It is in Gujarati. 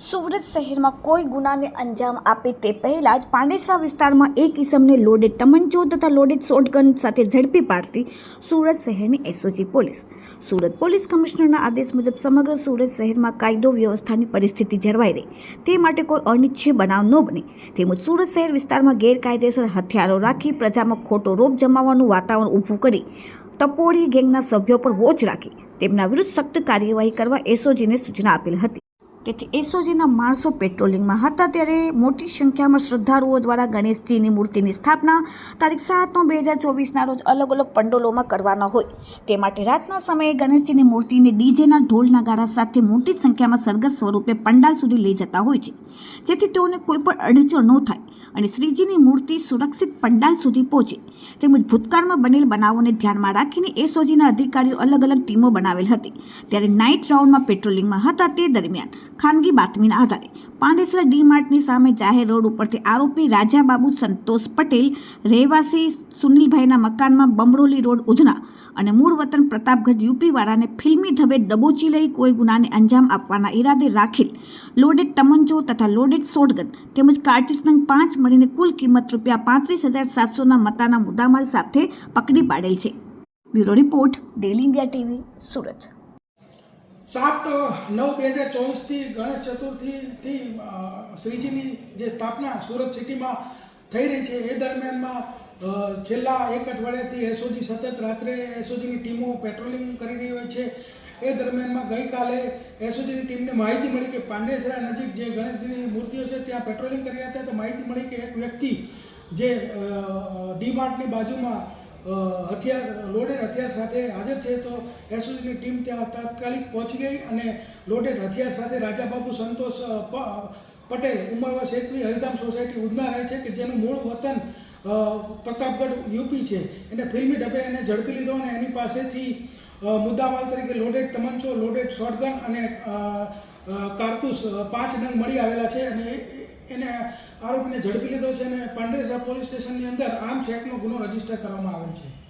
સુરત શહેરમાં કોઈ ગુનાને અંજામ આપે તે પહેલાં જ પાંડેસરા વિસ્તારમાં એક ઇસમને લોડેડ તમંચો તથા લોડેડ શોટગન સાથે ઝડપી પાડતી સુરત શહેરની એસઓજી પોલીસ. સુરત પોલીસ કમિશનરના આદેશ મુજબ સમગ્ર સુરત શહેરમાં કાયદો વ્યવસ્થાની પરિસ્થિતિ જળવાઈ રહે. તે માટે કોઈ અનિચ્છનીય બનાવ ન બને. તેમજ સુરત શહેર વિસ્તારમાં ગેરકાયદેસર હથિયારો રાખી પ્રજામાં ખોટો રોપ જમાવવાનું વાતાવરણ ઊભું કરી ટપોરી ગેંગના સભ્યો પર વોચ રાખી. તેમના વિરુદ્ધ સખ્ત કાર્યવાહી કરવા એસઓજીને સૂચના આપેલ હતી. તેથી એસઓજીના માણસો પેટ્રોલિંગમાં હતા ત્યારે મોટી સંખ્યામાં શ્રદ્ધાળુઓ દ્વારા ગણેશજીની મૂર્તિની સ્થાપના તારીખ સાત નવ બે હજાર ચોવીસના રોજ અલગ અલગ પંડોલોમાં કરવાના હોય. તે માટે રાતના સમયે ગણેશજીની મૂર્તિને ડીજેના ઢોલ નગારા સાથે મોટી સંખ્યામાં સરઘસ સ્વરૂપે પંડાલ સુધી લઈ જતા હોય છે. જેથી તેઓને કોઈ પણ અડચણ ન થાય. અને શ્રીજીની મૂર્તિ સુરક્ષિત પંડાલ સુધી પહોંચે. તેમજ ભૂતકાળમાં બનેલ બનાવોને ધ્યાનમાં રાખીને એસઓજીના અધિકારીઓ અલગ અલગ ટીમો બનાવેલ હતી. ત્યારે નાઇટ રાઉન્ડમાં પેટ્રોલિંગમાં હતા તે દરમિયાન ખાનગી બાતમીના આધારે પાંડેસરા ડી માર્ટની સામે જાહેર રોડ ઉપરથી આરોપી રાજાબાબુ સંતોષ પટેલ રહેવાસી સુનિલભાઈના મકાનમાં બમરોલી રોડ ઉધના અને મૂળ વતન પ્રતાપગઢ યુપીવાળાને ફિલ્મી ઢબે દબોચી લઈ કોઈ ગુનાને અંજામ આપવાના ઈરાદે રાખેલ. લોડેડ તમંચો તથા લોડેડ શોટગન તેમજ કાર્ટિસ નંગ પાંચ મળીને કુલ કિંમત રૂપિયા પાંત્રીસ હજાર સાતસોના મતાના મુદ્દામાલ સાથે પકડી પાડેલ છે. Bureau report, daily India TV, Surat. સાત નવ બે હજાર ચોવીસથી ગણેશ ચતુર્થીથી શ્રીજીની જે સ્થાપના સુરત સિટીમાં થઈ રહી છે, એ દરમિયાનમાં છેલ્લા એક અઠવાડિયાથી એસઓજી સતત રાત્રે એસઓજીની ટીમો પેટ્રોલિંગ કરી રહી હોય છે. એ દરમિયાનમાં ગઈકાલે એસઓજીની ટીમને માહિતી મળી કે પાંડેસરા નજીક જે ગણેશજીની મૂર્તિઓ છે, ત્યાં પેટ્રોલિંગ કરી રહ્યા હતા. તો માહિતી મળી કે એક વ્યક્તિ જે ડી માર્ટની બાજુમાં હથિયાર, લોડેડ હથિયાર સાથે હાજર છે તો એસઓજીની ટીમ ત્યાં તાત્કાલિક પહોંચી ગઈ અને લોડેડ હથિયાર સાથે રાજાબાબુ સંતોષ પટેલ ઉમરવાસ એકવી હરિધામ સોસાયટી ઉધના રહે છે કે જેનું મૂળ વતન પ્રતાપગઢ, યુપી છે. એને ફિલ્મી ડબ્બે એને ઝડપી લીધો અને એની પાસેથી મુદ્દામાલ તરીકે લોડેડ તમંચો, લોડેડ શોટગન અને કારતૂસ પાંચ નંગ મળી આવેલા છે અને એને આરોપીને ઝડપી લીધો છે અને પાંડેસરા પોલીસ સ્ટેશનની અંદર આર્મ્સ એક્ટનો ગુનો રજિસ્ટર કરવામાં આવેલ છે.